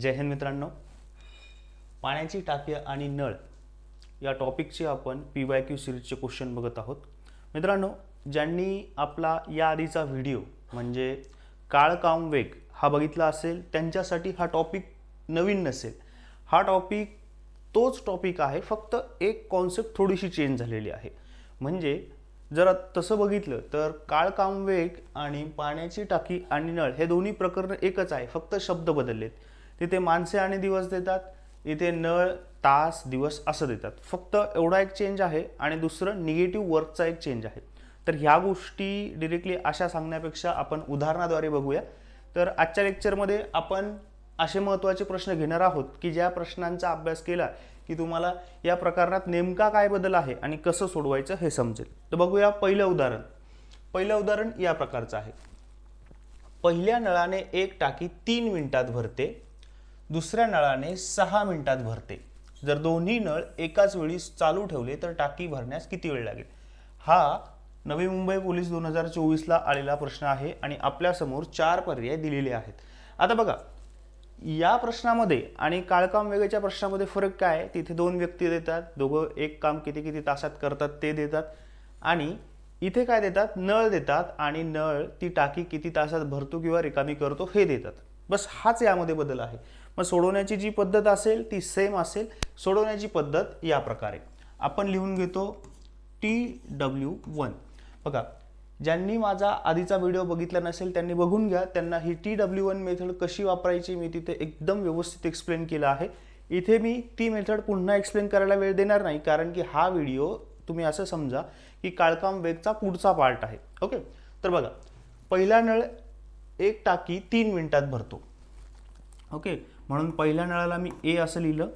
जय हिंद मित्रांनो. पाण्याची टाकी आणि नळ या टॉपिकचे आपण पी वाय क्यू सिरीजचे क्वेश्चन बघत आहोत. मित्रांनो ज्यांनी आपला या आधीचा व्हिडिओ म्हणजे काळ काम वेग हा बघितला असेल त्यांच्यासाठी हा टॉपिक नवीन नसेल. हा टॉपिक तोच टॉपिक आहे फक्त एक कॉन्सेप्ट थोडीशी चेंज झालेली आहे. म्हणजे जर तसं बघितलं तर काळ काम वेग आणि पाण्याची टाकी आणि नळ हे दोन्ही प्रकरण एकच आहे फक्त शब्द बदललेत. तिथे माणसे आणि दिवस देतात इथे नळ तास दिवस असं देतात. फक्त एवढा एक चेंज आहे आणि दुसरं निगेटिव्ह वर्कचा एक चेंज आहे. तर ह्या गोष्टी डिरेक्टली अशा सांगण्यापेक्षा आपण उदाहरणाद्वारे बघूया. तर आजच्या लेक्चरमध्ये आपण असे महत्त्वाचे प्रश्न घेणार आहोत की ज्या प्रश्नांचा अभ्यास केला की तुम्हाला या प्रकरणात नेमका काय बदल आहे आणि कसं सोडवायचं हे समजेल. तर बघूया पहिलं उदाहरण. पहिलं उदाहरण या प्रकारचं आहे. पहिल्या नळाने एक टाकी तीन मिनिटात भरते दुसऱ्या नळाने सहा मिनिटात भरते. जर दोन्ही नळ एकाच वेळी चालू ठेवले तर टाकी भरण्यास किती वेळ लागेल? हा नवी मुंबई पोलीस दोन हजार चोवीसला आलेला प्रश्न आहे आणि आपल्यासमोर चार पर्याय दिलेले आहेत. आता बघा या प्रश्नामध्ये आणि काळकाम वेगळ्याच्या प्रश्नामध्ये फरक काय? तिथे दोन व्यक्ती देतात दोघं एक काम किती किती तासात करतात ते देतात आणि इथे काय देतात? नळ देतात आणि नळ ती टाकी किती तासात भरतो किंवा रिकामी करतो हे देतात. बस हाच यामध्ये बदल आहे. मग सोडवण्याची जी पद्धत असेल ती सेम असेल. सोडवण्याची पद्धत या प्रकारे. आपण लिहून घेतो टी डब्ल्यू वन बघा ज्यांनी माझा आधीचा व्हिडिओ बघितला नसेल त्यांनी बघून घ्या. त्यांना ही टी डब्ल्यू वन मेथड कशी वापरायची मी तिथे एकदम व्यवस्थित एक्सप्लेन केलं आहे. इथे मी ती मेथड पुन्हा एक्सप्लेन करायला वेळ देणार नाही कारण की हा व्हिडिओ तुम्ही असं समजा की काळकाम वेगचा पुढचा पार्ट आहे. ओके तर बघा पहिला नळ एक टाकी तीन मिनिटात भरतो. ओके? म्हणून पहिल्या नळाला मी ए असं लिहिलं.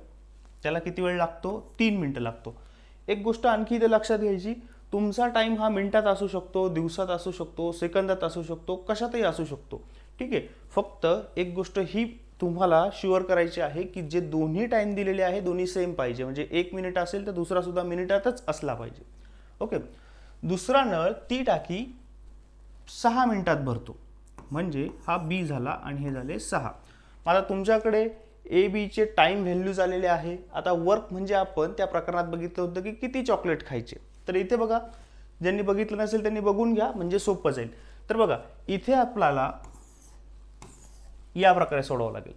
त्याला किती वेळ लागतो? तीन मिनटं लागतो. एक गोष्ट आणखी इथे लक्षात घ्यायची. तुमचा टाईम हा मिनिटात असू शकतो दिवसात असू शकतो सेकंदात असू शकतो कशातही असू शकतो. ठीक आहे? फक्त एक गोष्ट ही तुम्हाला शुअर करायची आहे की जे दोन्ही टाईम दिलेले आहे दोन्ही सेम पाहिजे. म्हणजे एक मिनिट असेल तर दुसरा सुद्धा मिनिटातच असला पाहिजे. ओके? दुसरा नळ ती टाकी सहा मिनिटात भरतो. म्हणजे हा बी झाला आणि हे झाले सहा. आता तुमच्याकडे ए बीचे टाईम व्हॅल्यूज आलेले आहे. आता वर्क म्हणजे आपण त्या प्रकरणात बघितलं होतं की किती चॉकलेट खायचे. तर इथे बघा ज्यांनी बघितलं नसेल त्यांनी बघून घ्या म्हणजे सोपं जाईल. तर बघा इथे आपल्याला या प्रकारे सोडवावं लागेल.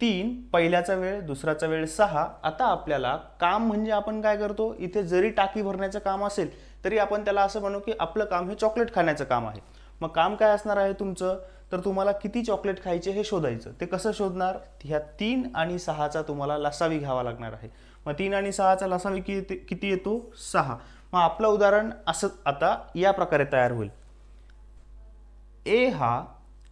तीन पहिल्याचा वेळ दुसऱ्याचा वेळ सहा. आता आपल्याला काम म्हणजे आपण काय करतो? इथे जरी टाकी भरण्याचं काम असेल तरी आपण त्याला असं म्हणू की आपलं काम हे चॉकलेट खाण्याचं काम आहे. मग काम काय असणार आहे तुमचं? तर तुम्हाला किती चॉकलेट खायचे हे शोधायचं. ते कसं शोधणार? ह्या तीन आणि सहाचा तुम्हाला लसावी घ्यावा लागणार आहे. मग तीन आणि सहाचा लसावी किती किती येतो? सहा. मग आपलं उदाहरण असं आता या प्रकारे तयार होईल. ए हा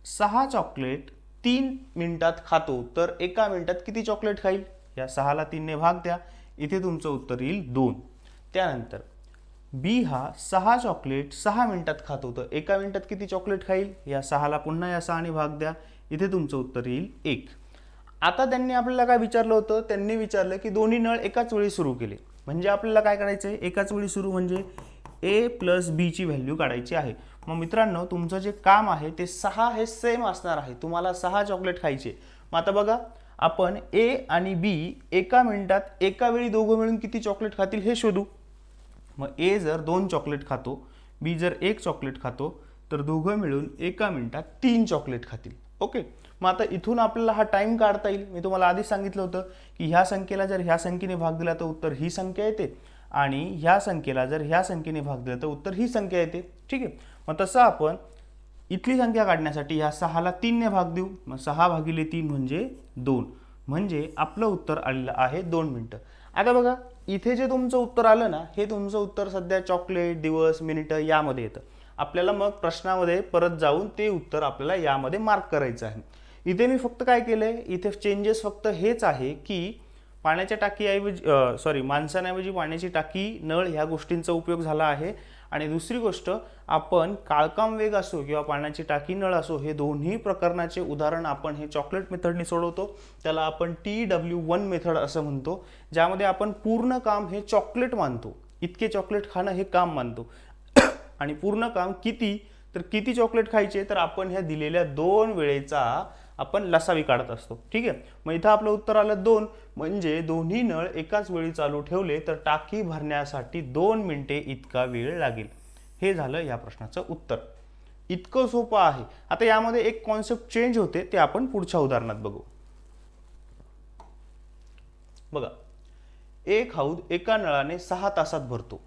सहा चॉकलेट तीन मिनिटात खातो तर एका मिनिटात किती चॉकलेट खाईल? या सहाला तीनने भाग द्या. इथे तुमचं उत्तर येईल दोन. त्यानंतर बी हा सहा चॉकलेट सहा मिनिटात खातो होतं. एका मिनिटात किती चॉकलेट खाईल? या सहाला पुन्हा या सहाने भाग द्या. इथे तुमचं उत्तर येईल एक. आता त्यांनी आपल्याला काय विचारलं होतं? त्यांनी विचारलं की दोन्ही नळ एकाच वेळी सुरू केले. म्हणजे आपल्याला काय करायचं आहे एकाच वेळी सुरू म्हणजे ए प्लस बीची व्हॅल्यू काढायची आहे. मग मित्रांनो तुमचं जे काम आहे ते सहा हे सेम असणार आहे. तुम्हाला सहा चॉकलेट खायचे. मग आता बघा आपण ए आणि बी एका मिनिटात एका वेळी दोघं मिळून किती चॉकलेट खातील हे शोधू. मग ए जर दोन चॉकलेट खातो बी जर एक चॉकलेट खातो तर दोघं मिळून एका मिनिटात तीन चॉकलेट खातील. ओके मग आता इथून आपल्याला हा टाईम काढता येईल. मी तुम्हाला आधीच सांगितलं होतं की ह्या संख्येला जर ह्या संख्येने भाग दिला तर उत्तर ही संख्या येते आणि ह्या संख्येला जर ह्या संख्येने भाग दिला तर उत्तर ही संख्या येते. ठीक आहे? मग तसं आपण इथली संख्या काढण्यासाठी ह्या सहाला तीनने भाग देऊ. मग सहा भागिले तीन म्हणजे दोन. म्हणजे आपलं उत्तर आलेलं आहे दोन मिनटं. आता बघा इथे जे तुमचं उत्तर आलं ना हे तुमचं उत्तर सध्या चॉकलेट दिवस मिनिटं यामध्ये येतं. आपल्याला मग प्रश्नामध्ये परत जाऊन ते उत्तर आपल्याला यामध्ये मार्क करायचं आहे. इथे मी फक्त काय केलं आहे इथे चेंजेस फक्त हेच आहे की पाण्याच्या टाकीऐवजी सॉरी माणसांऐवजी पाण्याची टाकी नळ ह्या गोष्टींचा उपयोग झाला आहे. आणि दुसरी गोष्ट आपण काळकाम वेग असो किंवा पाण्याची टाकी नळ असो हे दोन्ही प्रकरणाचे उदाहरण आपण हे चॉकलेट मेथडने सोडवतो. त्याला आपण टी डब्ल्यू वन मेथड असं म्हणतो ज्यामध्ये आपण पूर्ण काम हे चॉकलेट मानतो. इतके चॉकलेट खाणं हे काम मानतो. आणि पूर्ण काम किती? तर किती चॉकलेट खायचे? तर आपण ह्या दिलेल्या दोन वेळेचा आपण लसावी काढत असतो. ठीक आहे? मग इथं आपलं उत्तर आलं दोन. म्हणजे दोन्ही नळ एकाच वेळी चालू ठेवले तर टाकी भरण्यासाठी दोन मिनिटे इतका वेळ लागेल. हे झालं या प्रश्नाचं उत्तर. इतकं सोपं आहे. आता यामध्ये एक कॉन्सेप्ट चेंज होते ते आपण पुढच्या उदाहरणात बघू. बघा. एक हौद एका नळाने सहा तासात भरतो.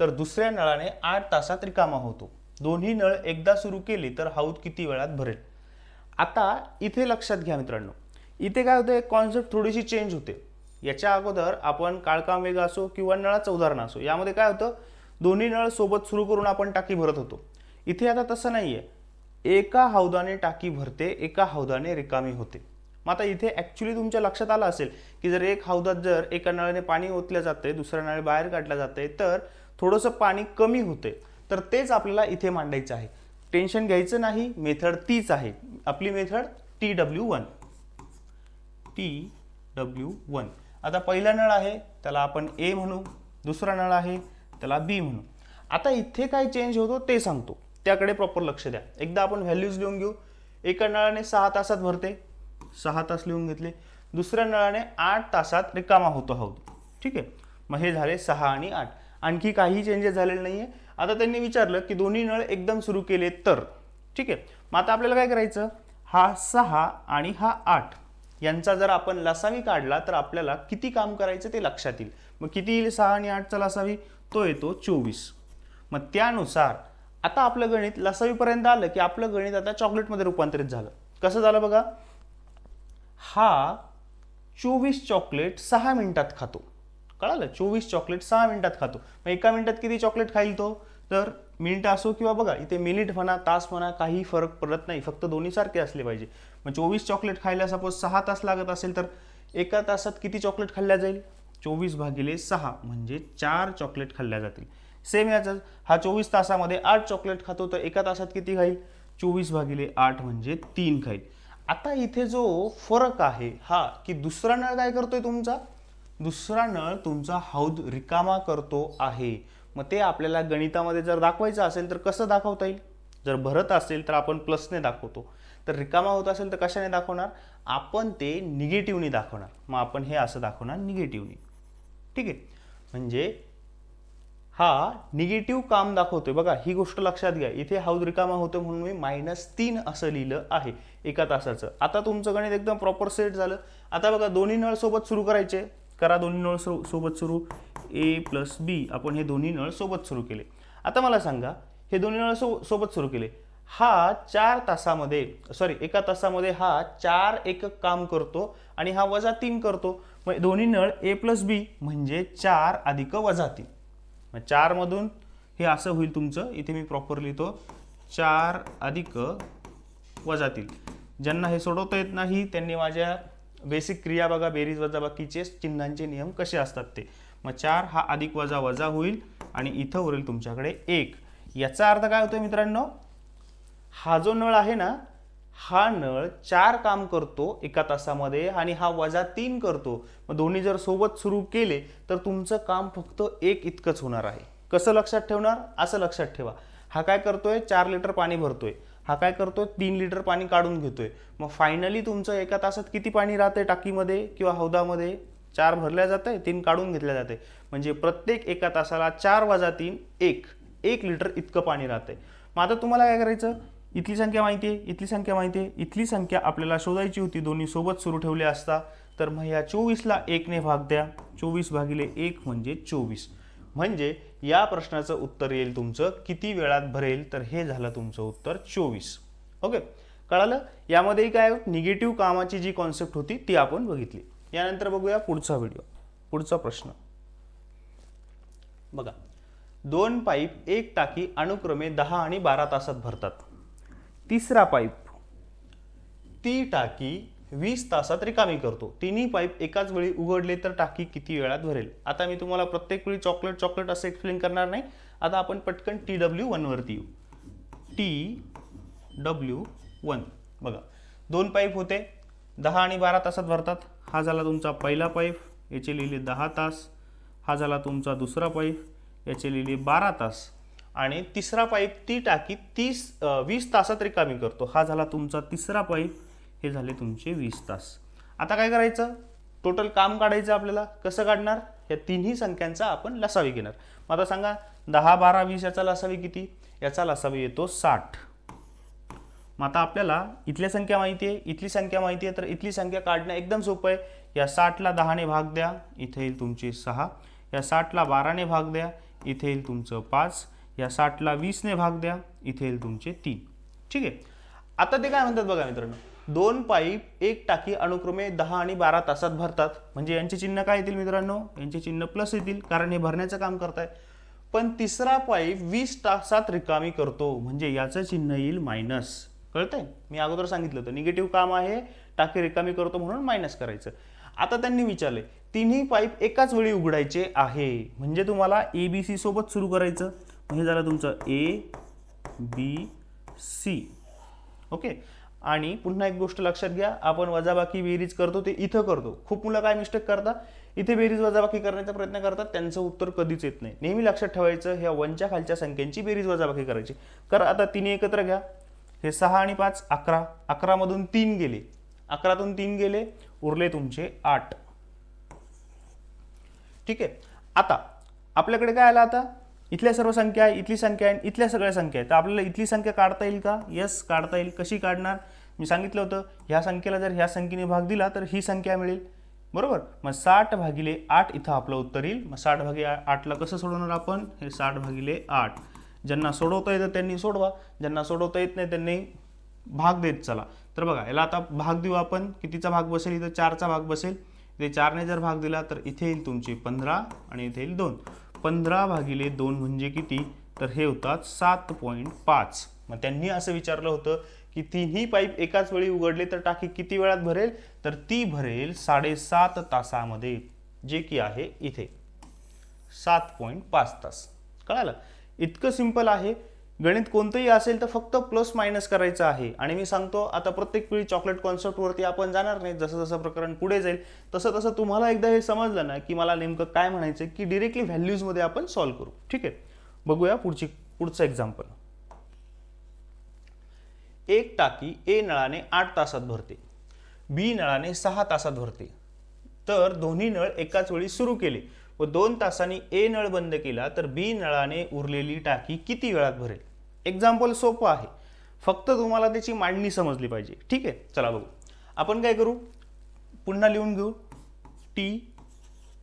तर दुसऱ्या नळाने आठ तासात रिकामा होतो. दोन्ही नळ एकदा सुरू केली तर हौद किती वेळात भरेल? आता इथे लक्षात घ्या मित्रांनो. इथे काय होतं एक कॉन्सेप्ट थोडीशी चेंज होते. याच्या अगोदर आपण काळकाम वेग असो किंवा नळाचं उदाहरण असो यामध्ये काय होतं दोन्ही नळ सोबत सुरू करून आपण टाकी भरत होतो. इथे आता तसं नाही आहे एका हौदाने टाकी भरते एका हौदाने रिकामी होते. मग आता इथे ॲक्च्युली तुमच्या लक्षात आलं असेल की जर एक हौदात जर एका नळाने पाणी ओतलं जातंय दुसऱ्या नळे बाहेर काढलं जातंय तर थोडंसं पाणी कमी होते तर तेच आपल्याला इथे मांडायचं आहे. टेन्शन घ्यायचं नाही. मेथड तीच आहे. आपली method T W one T W one आता पहिला नळ आहे त्याला आपण ए म्हणू. दुसरा नळ आहे त्याला बी म्हणू. आता इथे काय चेंज होतो ते सांगतो. त्याकडे प्रॉपर लक्ष द्या. एकदा आपण व्हॅल्यूज लिहून घेऊ. एका नळाने सहा तासात भरते. सहा तास लिहून घेतले. दुसऱ्या नळाने आठ तासात रिकामा होतो आहोत ठीक आहे? मग हे झाले सहा आणि आठ. आणखी काही चेंजेस झालेले नाही आहे आता त्यांनी विचारलं की दोन्ही नळ एकदम सुरू केले तर? ठीक आहे. मग आता आपल्याला काय करायचं? हा सहा आणि हा आठ यांचा जर आपण लसावी काढला तर आपल्याला किती काम करायचं ते लक्षात येईल. मग किती येईल सहा आणि आठचा लसावी? तो येतो चोवीस. मग त्यानुसार आता आपलं गणित लसावीपर्यंत आलं की आपलं गणित आता चॉकलेटमध्ये रूपांतरित झालं. कसं झालं बघा? हा चोवीस चॉकलेट सहा मिनिटात खातो. कळालं? चोवीस चॉकलेट सहा मिनिटात खातो. मग एका मिनिटात किती चॉकलेट खाईल तो? तर मिनिट असो किंवा बघा इथे मिनिट म्हणा तास म्हणा काही फरक पडत नाही. फक्त दोन्ही सारखे असले पाहिजे. मग चोवीस चॉकलेट खायला सपोज सहा तास लागत असेल तर एका तासात किती चॉकलेट खाल्ल्या जाईल? चोवीस भागिले सहा म्हणजे चार चॉकलेट खाल्ल्या जातील. सेम याचाच. हा चोवीस तासामध्ये आठ चॉकलेट खातो तर एका तासात किती खाईल? चोवीस भागिले आठ म्हणजे तीन खाईल. आता इथे जो फरक आहे हा की दुसरा नळ काय करतोय तुमचा? दुसरा नळ तुमचा हौद रिकामा करतो आहे. मग ते आपल्याला गणितामध्ये जर दाखवायचं असेल तर कसं दाखवता येईल? जर भरत असेल तर आपण प्लसने दाखवतो. तर रिकामा होत असेल तर कशाने दाखवणार? आपण ते निगेटिव्हनी दाखवणार. मग आपण हे असं दाखवणार निगेटिव्हनी. ठीक आहे? म्हणजे हा निगेटिव्ह काम दाखवतोय. बघा ही गोष्ट लक्षात घ्या. इथे हौद रिकामा होतो म्हणून मी मायनस तीन असं लिहिलं आहे एका तासाचं. आता तुमचं गणित एकदम प्रॉपर सेट झालं. आता बघा दोन्ही नळ सोबत सुरू करायचे. करा दोन्ही नळ सो सोबत सुरू. ए प्लस बी आपण हे दोन्ही नळ सोबत सुरू केले. आता मला सांगा हे दोन्ही नळ सो सोबत सुरू केले. हा चार तासामध्ये सॉरी एका तासामध्ये हा चार एकक काम करतो आणि हा वजा तीन करतो. मग दोन्ही नळ ए प्लस बी म्हणजे चार अधिक वजा तीन. मग चारमधून हे असं होईल तुमचं इथे मी प्रॉपर लिहितो चार अधिक वजातील ज्यांना हे सोडवता येत नाही त्यांनी माझ्या बेसिक क्रिया बघा बेरीज वजा बाकीचे चिन्हांचे नियम कसे असतात ते. मग चार हा अधिक वजा वजा होईल आणि इथं उरेल तुमच्याकडे एक. याचा अर्थ काय होतोय मित्रांनो? हा जो नळ आहे ना हा नळ चार काम करतो एका तासामध्ये आणि हा वजा तीन करतो. मग दोन्ही जर सोबत सुरू केले तर तुमचं काम फक्त एक इतकंच होणार आहे. कसं लक्षात ठेवणार? असं लक्षात ठेवा. हा काय करतोय? चार लिटर पाणी भरतोय. हा काय करतो तीन लिटर पाणी काढून घेतोय. मग फायनली तुमचं एका तासात किती पाणी राहतंय टाकीमध्ये किंवा हौदामध्ये? चार भरल्या जाते तीन काढून घेतल्या जाते म्हणजे प्रत्येक एका तासाला चार वजा तीन एक. एक लिटर इतकं पाणी राहतंय. मग आता तुम्हाला काय करायचं? इथली संख्या माहिती आहे इथली संख्या माहिती आहे इथली संख्या आपल्याला शोधायची होती. दोन्ही सोबत सुरू ठेवले असता. तर मग या चोवीसला एकने भाग द्या. चोवीस भागिले एक म्हणजे चोवीस. म्हणजे या प्रश्नाचं उत्तर येईल तुमचं किती वेळात भरेल तर हे झालं तुमचं उत्तर चोवीस. ओके? कळालं? यामध्येही काय निगेटिव्ह कामाची जी कॉन्सेप्ट होती ती आपण बघितली. यानंतर बघूया पुढचा व्हिडिओ. पुढचा प्रश्न. बघा. दोन पाईप एक टाकी अनुक्रमे दहा आणि बारा तासात भरतात. तिसरा पाईप. ती टाकी वीस तासात रिकामी करतो. तिन्ही पाईप एकाच वेळी उघडले तर टाकी किती वेळात भरेल? आता मी तुम्हाला प्रत्येक वेळी चॉकलेट चॉकलेट असं एक्सप्लेन करणार नाही. आता आपण पटकन टी डब्ल्यू वनवरती येऊ. टी डब्ल्यू वन बघा. दोन पाईप होते. दहा आणि बारा तासात भरतात. हा झाला तुमचा पहिला पाईप. याचे लिहिले दहा तास. हा झाला तुमचा दुसरा पाईप. याचे लिहिले बारा तास. आणि तिसरा पाईप ती टाकी तीस वीस तासात रिकामी करतो. हा झाला तुमचा तिसरा पाईप. हे झाले तुमचे वीस तास. आता काय करायचं? टोटल काम काढायचं आपल्याला. कसं काढणार? या तिन्ही संख्यांचा आपण लसावी घेणार. मग आता सांगा दहा बारा वीस याचा लसावी किती? याचा लसावी येतो साठ. मग आता आपल्याला इथल्या संख्या माहिती आहे इथली संख्या माहिती आहे तर इथली संख्या काढणं एकदम सोपं आहे. या साठला दहाने भाग द्या इथे येईल तुमचे सहा. या साठला बाराने भाग द्या इथे येईल तुमचं पाच. या साठला वीसने भाग द्या इथे येईल तुमचे तीन. ठीक आहे? आता ते काय म्हणतात बघा मित्रांनो? दोन पाईप एक टाकी अनुक्रमे दहा आणि बारा तासात भरतात. म्हणजे यांचे चिन्ह काय येतील मित्रांनो? यांचे चिन्ह प्लस येतील कारण हे भरण्याचं काम करताय. पण तिसरा पाईप वीस तासात रिकामी करतो. म्हणजे याचं चिन्ह येईल मायनस कळतंय? मी अगोदर सांगितलं होतं निगेटिव्ह काम आहे टाकी रिकामी करतो म्हणून मायनस करायचं. आता त्यांनी विचारले तिन्ही पाईप एकाच वेळी उघडायचे आहे. म्हणजे तुम्हाला ए बी सी सोबत सुरू करायचं. हे झालं तुमचं ए बी सी ओके? आणि पुन्हा एक गोष्ट लक्षात घ्या आपण वजाबाकी बेरीज करतो ते इथं करतो. खूप मुलं काय मिस्टेक करतात इथे बेरीज वजाबाकी करण्याचा प्रयत्न करतात त्यांचं उत्तर कधीच येत नाही. नेहमी लक्षात ठेवायचं ह्या वनच्या खालच्या संख्यांची बेरीज वजाबाकी करायची. कर आता तिन्ही एकत्र घ्या. हे सहा आणि पाच अकरा. अकरामधून तीन गेले. अकरातून तीन गेले उरले तुमचे आठ. ठीक आहे? आता आपल्याकडे काय आलं आता? इथल्या सर्व संख्या आहे इथली संख्या आहे इथल्या सगळ्या संख्या आहेत. तर आपल्याला इथली संख्या काढता येईल का? यस काढता येईल. कशी काढणार? मी सांगितलं होतं ह्या संख्येला जर ह्या संख्येने भाग दिला तर ही संख्या मिळेल. बरोबर? मग साठ भागिले आठ इथं आपलं उत्तर येईल. मग साठ भागिले आठला कसं सोडवणार आपण? हे साठ भागिले आठ. ज्यांना सोडवता येतं त्यांनी सोडवा. ज्यांना सोडवता येत नाही त्यांनी भाग देत चला. तर बघा याला आता भाग देऊ आपण. कितीचा भाग बसेल इथं? चारचा भाग बसेल. इथे चारने जर भाग दिला तर इथे येईल तुमचे पंधरा आणि इथे येईल दोन. पंधरा भागिले दोन म्हणजे किती? तर हे होतात सात पॉईंट पाच. मग त्यांनी असं विचारलं होतं की तिन्ही पाईप एकाच वेळी उघडले तर टाकी किती वेळात भरेल? तर ती भरेल साडेसात तासामध्ये जे की आहे इथे. सात पॉईंट पाच तास. कळालं? इतकं सिंपल आहे. गणित कोणतंही असेल तर फक्त प्लस मायनस करायचं आहे. आणि मी सांगतो आता प्रत्येक वेळी चॉकलेट कॉन्सेप्टवरती आपण जाणार नाही. जसं जसं प्रकरण पुढे जाईल तसं तसं तुम्हाला एकदा हे समजलं ना की मला नेमकं काय म्हणायचं की डिरेक्टली व्हॅल्यूजमध्ये आपण सॉल्व्ह करू. ठीक आहे? बघूया पुढची पुढचं एक्झाम्पल एक टाकी ए नळाने आठ तासात भरते. बी नळाने सहा तासात भरते. तर दोन्ही नळ एकाच वेळी सुरू केले व दोन तासांनी ए नळ बंद केला तर बी नळाने उरलेली टाकी किती वेळात भरेल? एक्झाम्पल सोपं आहे. फक्त तुम्हाला त्याची मांडणी समजली पाहिजे. ठीक आहे? चला बघू. आपण काय करू? पुन्हा लिहून घेऊ. टी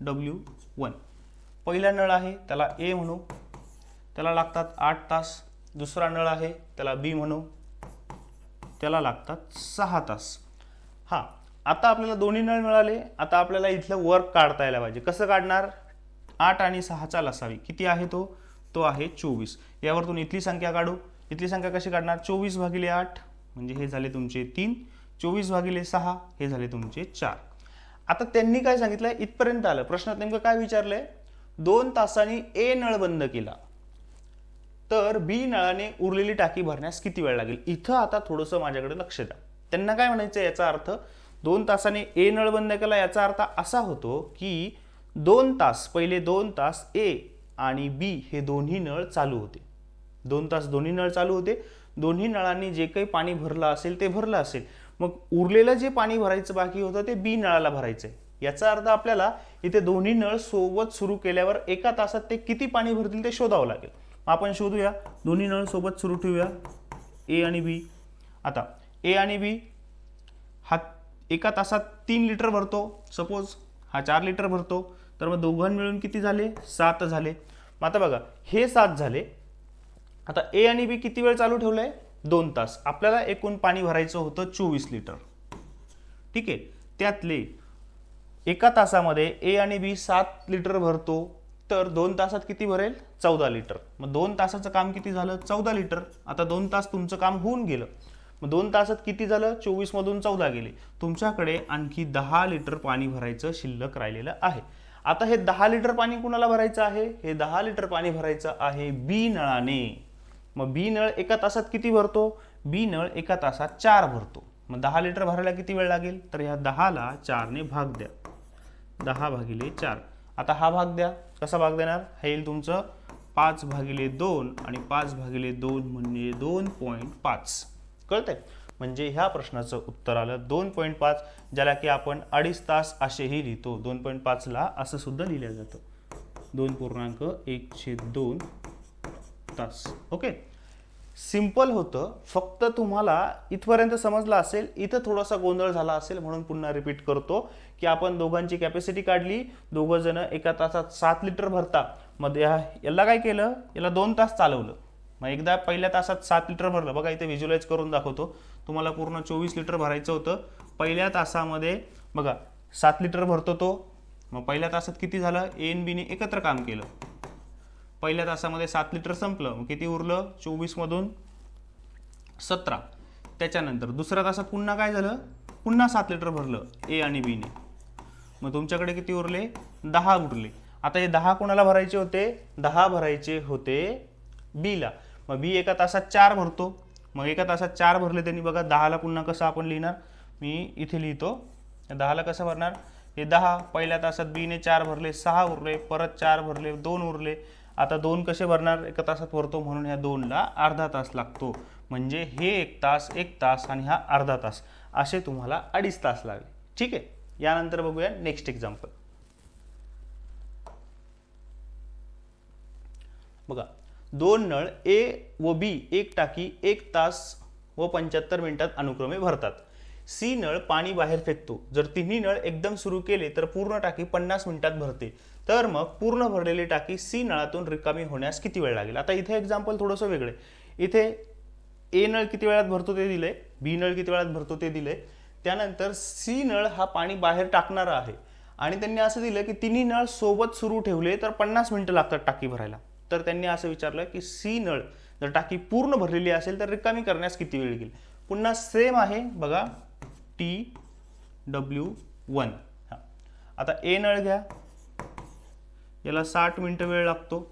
डब्ल्यू वन पहिला नळ आहे त्याला ए म्हणू. त्याला लागतात आठ तास. दुसरा नळ आहे त्याला बी म्हणू. त्याला लागतात सहा तास. हां आता आपल्याला दोन्ही नळ मिळाले. आता आपल्याला इथलं वर्क काढता यायला पाहिजे. कसं काढणार? आठ आणि सहाचा लसावी. किती आहे तो? तो आहे चोवीस. यावरतून इथली संख्या काढू. इथली संख्या कशी काढणार? चोवीस भागिले आठ म्हणजे हे झाले तुमचे तीन. चोवीस भागिले सहा हे झाले तुमचे चार. आता त्यांनी काय सांगितलं? इथपर्यंत आलं. प्रश्नात नेमकं काय विचारलंय? दोन तासांनी ए नळ बंद केला. तर बी नळाने उरलेली टाकी भरण्यास किती वेळ लागेल? इथं आता थोडंसं माझ्याकडे लक्ष द्या. त्यांना काय म्हणायचं याचा अर्थ दोन तासाने ए नळ बंद केला याचा अर्थ असा होतो की दोन तास पहिले दोन तास ए आणि बी हे दोन्ही नळ चालू होते. दोन तास दोन्ही नळ चालू होते. दोन्ही नळांनी जे काही पाणी भरलं असेल ते भरलं असेल. मग उरलेलं जे पाणी भरायचं बाकी होतं ते बी नळाला भरायचं आहे याचा अर्थ आपल्याला इथे दोन्ही नळ सोबत सुरू केल्यावर एका तासात ते किती पाणी भरतील ते शोधावं लागेल. मग आपण शोधूया. दोन्ही नळ सोबत सुरू ठेवूया. ए आणि बी. आता ए आणि बी हा एका तासात तीन लिटर भरतो. सपोज हा चार लिटर भरतो. तर मग दोघां मिळून किती झाले? सात झाले. मग आता बघा हे सात झाले. आता ए आणि बी किती वेळ चालू ठेवलं आहे दोन तास. आपल्याला एकूण पाणी भरायचं होतं चोवीस लिटर. ठीक आहे? त्यातले एका तासामध्ये ए आणि बी सात लिटर भरतो. तर दोन तासात किती भरेल? चौदा लिटर. मग दोन तासाचं काम किती झालं? चौदा लिटर. आता दोन तास तुमचं काम होऊन गेलं. मग दोन तासात किती झालं? चोवीसमधून चौदा गेले. तुमच्याकडे आणखी दहा लिटर पाणी भरायचं शिल्लक राहिलेलं आहे. आता हे दहा लिटर पाणी कुणाला भरायचं आहे? हे दहा लिटर पाणी भरायचं आहे बी नळाने. मग बी नळ एका तासात किती भरतो? बी नळ एका तासात चार भरतो. मग दहा लिटर भरायला किती वेळ लागेल? तर ह्या दहाला चारने भाग द्या. दहा भागिले चार. आता हा भाग द्या. कसा भाग देणार? हे येईल तुमचं पाच भागिले दोन आणि पाच भागिले दोन म्हणजे दोन पॉईंट पाच. कळतंय? म्हणजे ह्या प्रश्नाचं उत्तर आलं. दोन पॉईंट पाच ज्याला की आपण अडीच तास असेही लिहितो. दोन पॉईंट पाचला असं सुद्धा लिहिलं जातं. दोन पूर्णांक एकशे दोन तास. ओके? सिंपल होतं. फक्त तुम्हाला इथपर्यंत समजलं असेल इथं थोडासा गोंधळ झाला असेल म्हणून पुन्हा रिपीट करतो की आपण दोघांची कॅपॅसिटी काढली. दोघं जण एका तासात सात लिटर भरता. मग याला काय केलं? याला दोन तास चालवलं. मग एकदा पहिल्या तासात सात लिटर भरलं. बघा इथे व्हिज्युलाइज करून दाखवतो. तुम्हाला पूर्ण चोवीस लिटर भरायचं होतं. पहिल्या तासामध्ये बघा सात लिटर भरतो तो. मग पहिल्या तासात किती झालं? ए एन बीने एकत्र काम केलं. पहिल्या तासामध्ये सात लिटर संपलं. मग किती उरलं? चोवीसमधून सतरा. त्याच्यानंतर दुसऱ्या तासात पुन्हा काय झालं? पुन्हा सात लिटर भरलं ए आणि बीने मग तुमच्याकडे किती उरले? दहा उरले. आता हे दहा कोणाला भरायचे होते? दहा भरायचे होते बीला मग बी एका तासात चार भरतो. मग एका तासात चार भरले त्यांनी बघा दहाला पुन्हा कसं आपण लिहिणार? मी इथे लिहितो. दहाला कसं भरणार? हे दहा पहिल्या तासात बीने चार भरले सहा उरले परत चार भरले दोन उरले. आता दोन कसे भरणार? एका तासात भरतो म्हणून ह्या दोनला अर्धा तास लागतो. म्हणजे हे एक तास एक तास आणि हा अर्धा तास. असे तुम्हाला अडीच तास लागले. ठीक आहे? यानंतर बघूया नेक्स्ट एक्झाम्पल बघा दोन नळ ए व बी एक टाकी एक तास व पंच्याहत्तर मिनिटात अनुक्रमे भरतात. सी नळ पाणी बाहेर फेकतो. जर तिन्ही नळ एकदम सुरू केले तर पूर्ण टाकी पन्नास मिनिटात भरते. तर मग पूर्ण भरलेली टाकी सी नळातून रिकामी होण्यास किती वेळ लागेल? आता इथे एक्झाम्पल थोडंसं वेगळं. आहे इथे ए नळ किती वेळात भरतो ते दिले बी नळ किती वेळात भरतो ते दिले. त्यानंतर सी नळ हा पाणी बाहेर टाकणारा आहे. आणि त्यांनी असं दिलं की तिन्ही नळ सोबत सुरू ठेवले तर पन्नास मिनटं लागतात टाकी भरायला. तर त्यांनी असं विचारलं की सी नळ जर टाकी पूर्ण भरलेली असेल तर रिकामी करण्यास किती वेळ लागेल? पुन्हा सेम आहे बघा टी डब्ल्यू वन हां. आता ए नळ घ्या. याला साठ मिनटं वेळ लागतो.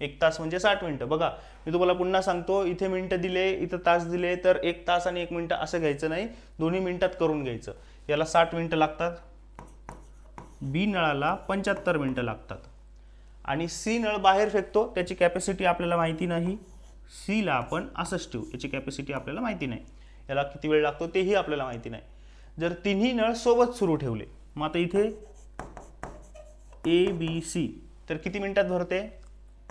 एक तास म्हणजे साठ मिनटं. बघा मी तुम्हाला पुन्हा सांगतो इथे मिनटं दिले इथं तास दिले तर एक तास आणि एक मिनटं असं घ्यायचं नाही. दोन्ही मिनटात करून घ्यायचं. याला साठ मिनटं लागतात. बी नळाला पंच्याहत्तर मिनटं लागतात. आणि सी नळ बाहेर फेकतो त्याची कॅपॅसिटी आपल्याला माहिती नाही. सीला आपण असंच ठेवू याची कॅपॅसिटी आपल्याला माहिती नाही. याला किती वेळ लागतो तेही आपल्याला माहिती नाही. जर तिन्ही नळ सोबत सुरू ठेवले मग आता इथे ए बी सी तर किती मिनिटात भरते?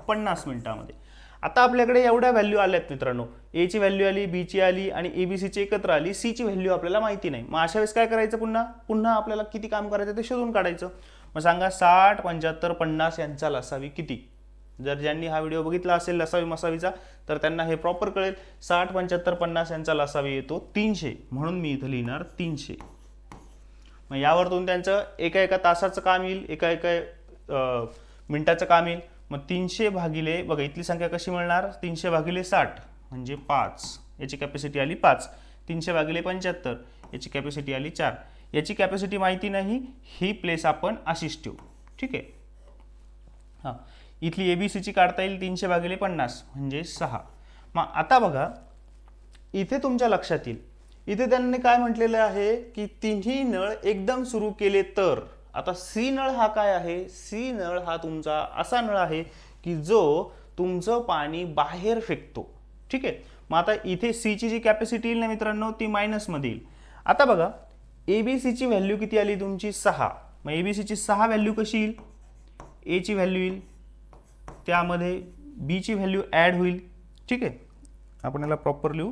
पन्नास मिनिटामध्ये. आता आपल्याकडे एवढ्या व्हॅल्यू आल्यात मित्रांनो. एची व्हॅल्यू आली बीची आली आणि ए बी सीची एकत्र आली सीची व्हॅल्यू आपल्याला माहिती नाही. मग अशा वेळेस काय करायचं पुन्हा? पुन्हा आपल्याला किती काम करायचं ते शोधून काढायचं. मग सांगा साठ पंच्याहत्तर पन्नास यांचा लसावी किती? जर ज्यांनी हा व्हिडिओ बघितला असेल लसावी मसावीचा तर त्यांना हे प्रॉपर कळेल. साठ पंच्याहत्तर पन्नास यांचा लसावी येतो तीनशे. म्हणून मी इथं लिहिणार तीनशे. मग यावरतून त्यांचं एका एका तासाचं काम येईल. एका एका मिनटाचं काम येईल. मग तीनशे भागिले बघा इथली संख्या कशी मिळणार? तीनशे भागिले साठ म्हणजे पाच. याची कॅपॅसिटी आली पाच. तीनशे भागिले पंच्याहत्तर याची कॅपॅसिटी आली चार. याची कॅपॅसिटी माहिती नाही ही प्लेस आपण अशीच ठेवू. ठीक आहे? हां. इथली ए बी सीची काढता येईल तीनशे भागिले पन्नास म्हणजे सहा. मग आता बघा इथे तुमच्या लक्षात येईल. इथे त्यांनी काय म्हटलेलं आहे की तिन्ही नळ एकदम सुरू केले तर. आता सी नळ हा काय आहे? सी नळ हा तुमचा असा नळ आहे की जो तुमचं पाणी बाहेर फेकतो. ठीक आहे? मग आता इथे सीची जी कॅपॅसिटी येईल ना मित्रांनो ती मायनसमध्ये येईल. आता बघा ए बी सीची व्हॅल्यू किती आली तुमची? सहा. मग ए बी सीची सहा व्हॅल्यू कशी येईल? एची व्हॅल्यू येईल. त्यामध्ये बीची व्हॅल्यू ॲड होईल. ठीक आहे? आपण याला प्रॉपर लिहू.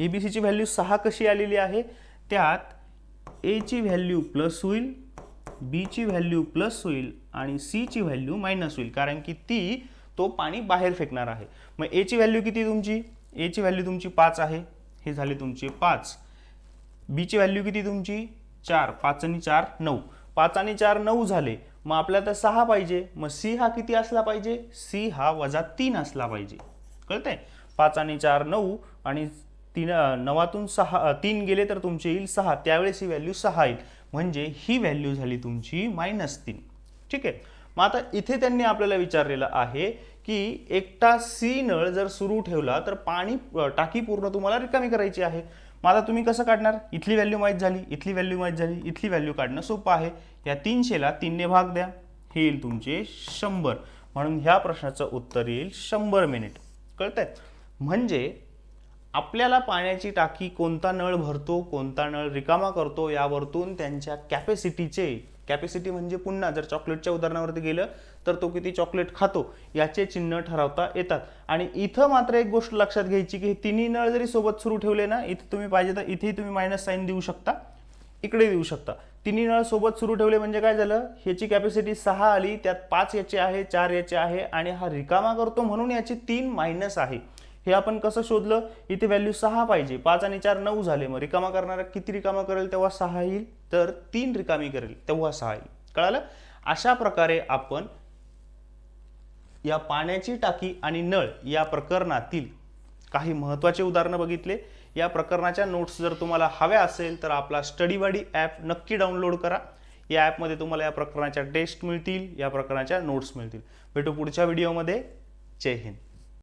ए बी सीची व्हॅल्यू सहा कशी आलेली आहे? त्यात एची व्हॅल्यू प्लस होईल बीची व्हॅल्यू प्लस होईल आणि सीची व्हॅल्यू मायनस होईल. कारण की ती तो पाणी बाहेर फेकणार आहे. मग एची व्हॅल्यू किती तुमची? एची व्हॅल्यू तुमची पाच आहे. हे झाले तुमचे पाच. बीची व्हॅल्यू किती तुमची? चार. पाच आणि चार नऊ. पाच आणि चार नऊ झाले. मग आपल्याला तर सहा पाहिजे. मग सी हा किती असला पाहिजे? सी हा वजा तीन असला पाहिजे. कळतंय? पाच आणि चार नऊ आणि तीन नवातून सहा तीन गेले तर तुमचे येईल सहा. त्यावेळेस ही व्हॅल्यू सहा येईल. म्हणजे ही व्हॅल्यू झाली तुमची मायनस तीन. ठीक आहे? मग आता इथे त्यांनी आपल्याला विचारलेलं आहे की एकटा सी नळ जर सुरू ठेवला तर पाणी टाकी पूर्ण तुम्हाला रिकामी करायची आहे. मग आता तुम्ही कसं काढणार? इथली व्हॅल्यू माहीत झाली इथली व्हॅल्यू माहीत झाली इथली व्हॅल्यू काढणं सोपं आहे. या तीनशेला तीनने भाग द्या. हे येईल तुमचे शंभर. म्हणून ह्या प्रश्नाचं उत्तर येईल शंभर मिनिट कळतंय? म्हणजे आपल्याला पाण्याची टाकी कोणता नळ भरतो कोणता नळ रिकामा करतो यावरतून त्यांच्या कॅपॅसिटीचे कॅपॅसिटी म्हणजे पुन्हा जर चॉकलेटच्या उदाहरणावरती गेलं तर तो किती चॉकलेट खातो याचे चिन्ह ठरवता येतात. आणि इथं मात्र एक गोष्ट लक्षात घ्यायची की हे तिन्ही नळ जरी सोबत सुरू ठेवले ना इथे तुम्ही पाहिजे तर इथेही तुम्ही मायनस साईन देऊ शकता इकडे देऊ शकता. तिन्ही नळ सोबत सुरू ठेवले म्हणजे काय झालं? ह्याची कॅपॅसिटी सहा आली त्यात पाच याचे आहे चार याचे आहे आणि हा रिकामा करतो म्हणून याची तीन मायनस आहे. हे आपण कसं शोधलं? इथे व्हॅल्यू सहा पाहिजे. पाच आणि चार नऊ झाले. मग रिकामा करणारा किती रिकामा करेल तेव्हा सहा येईल? तर तीन रिकामी करेल तेव्हा सहा येईल. कळालं? अशा प्रकारे आपण या पाण्याची टाकी आणि नळ या प्रकरणातील काही महत्त्वाचे उदाहरणं बघितले. या प्रकरणाच्या नोट्स जर तुम्हाला हव्या असेल तर आपला स्टडीवाडी ॲप नक्की डाउनलोड करा. या ॲपमध्ये तुम्हाला या प्रकरणाच्या टेस्ट मिळतील या प्रकरणाच्या नोट्स मिळतील. भेटू पुढच्या व्हिडिओमध्ये जय हिंद.